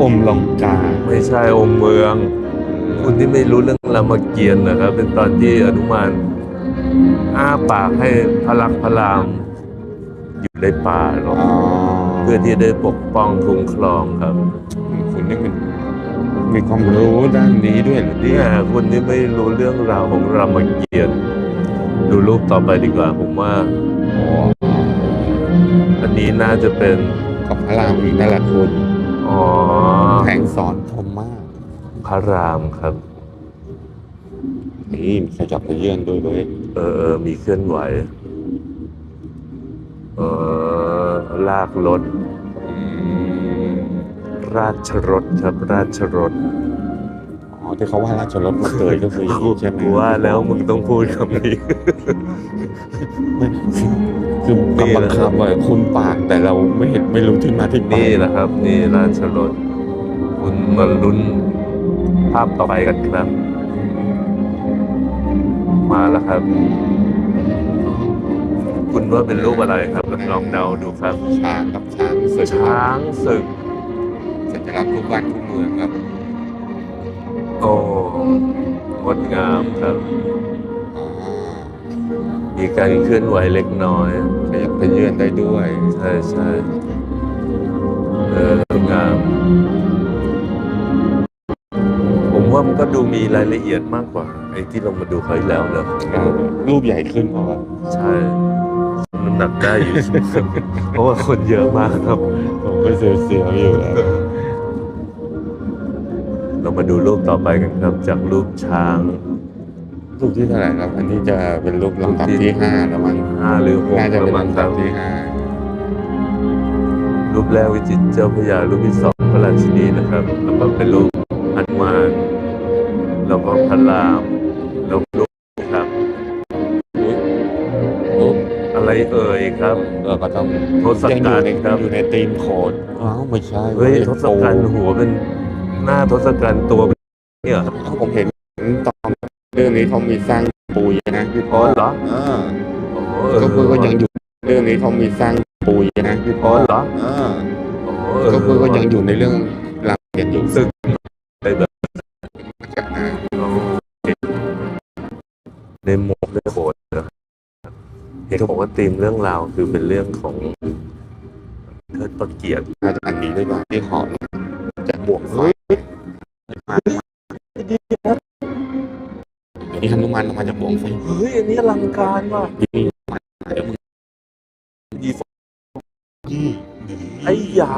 อมลองกา ไม่ใช่องค์เมือง คุณที่ไม่รู้เรื่องรามเกียรติ์นะครับ เป็นตอนที่อนุมานอ้าปากให้พระลักษมณ์พระรามอยู่ในป่าหรอกอ๋อเพื่อที่ได้ปกป้องคุ้มครองครับคุณนี่มันมีความรู้ด้านนี้ด้วยเหรอเนี่เนี่ยยคุณที่ไม่รู้เรื่องราวของรามเกียรติ์ดูรูปต่อไปดีกว่า ผมว่า อ๋ออันนี้น่าจะเป็น กับพระรามอีกนั่นแหละคุณ อ๋อแผงสอนคมมาก พระรามครับ นี่มีขยับไปเยื่อนด้วยเว้ยเออเออมีเคลื่อนไหว เออลากรถอืมราชรถครับราชรถอ๋อ ที่เขาว่าราชรถมาเกยก็คืออย่างนี้ใช่ไหมกูว่าแล้วมึงต้องพูดคำนี้ ไม่คือคำบางคำอะคุณปากแต่เราไม่เห็นไม่รู้ที่มาที่ไปนี่แหละครับ นี่ราชรถคุณมาลุ้นภาพต่อไปกันครับ มาแล้วครับ คุณว่าเป็นรูปอะไรครับลองเดาดูครับ ช้างกับช้างศึกช้างศึกสัญลักษณ์คู่บ้านคู่เมืองครับ โอ้งดงามครับอ๋อมีการเคลื่อนไหวเล็กน้อยขยับไปเยื่อนได้ด้วย ใช่ใช่เอองาม ผมว่ามันก็ดูมีรายละเอียดมากกว่า ไอ้ที่ลงมาดูเขาวที่แล้วเนอะอ่ารูปใหญ่ขึ้นเพราะว่าใช่น้ำหนักได้อยู่ เพราะว่าคนเยอะมากครับ ผมก็เสียวๆอยู่แล้ว เรามาดูรูปต่อไปกันครับ จากรูปช้างรูปที่เท่าไหร่ครับ อันนี้จะเป็นรูปลำดับที่ห้าแล้วมั้งห้าหรือหกน่าจะเป็นประมาณลำคดัรับบที่ห้ารูปแรกวิจิตรเจ้าพระยารูปที่สองพระราชินีนะครับแล้วก็เป็นรูปฮันุมานแล้วก็พระรามแล้วรูปครับอุ๊ยรูปอะไรเอ่ยครับเออก็ต้องทศกัณฐ์ยังอยู่ในครับอยู่ในธีมโขนอ้าวไม่ใช่เฮ้ยว้ทศกัณฐ์หัวเป็น หน้าทศกัณฐ์ตัวเป็นเนี่ยปูผมเห็นตอนเรื่องนี้เขามีสร้างปูยนะพี่อ๋อเหรอเอออ๋อก็คือก็ยังอยู่เรื่องนี้เขามีสร้างปูยนะพี่อ๋อเหรอเอออ๋อก็คือก็ยังอยู่ในเรื่องรามเกียรติอยู่ซึ่งในแบบจากหน้าในโมกในโบสถ์นะเห็นเขาบอกว่าธีมเรื่องราวคือเป็นเรื่องของเทิดประเกียรติอาจจะอันนี้ด้วยว่าที่หอมจะบวกไฟ นนี้ฮนุมานลงมาจากบวงไฟเฮ้ยอันนี้อลังการว่ะนี่มาเดี๋ยวมึงอีฟยี่ไอ้หยา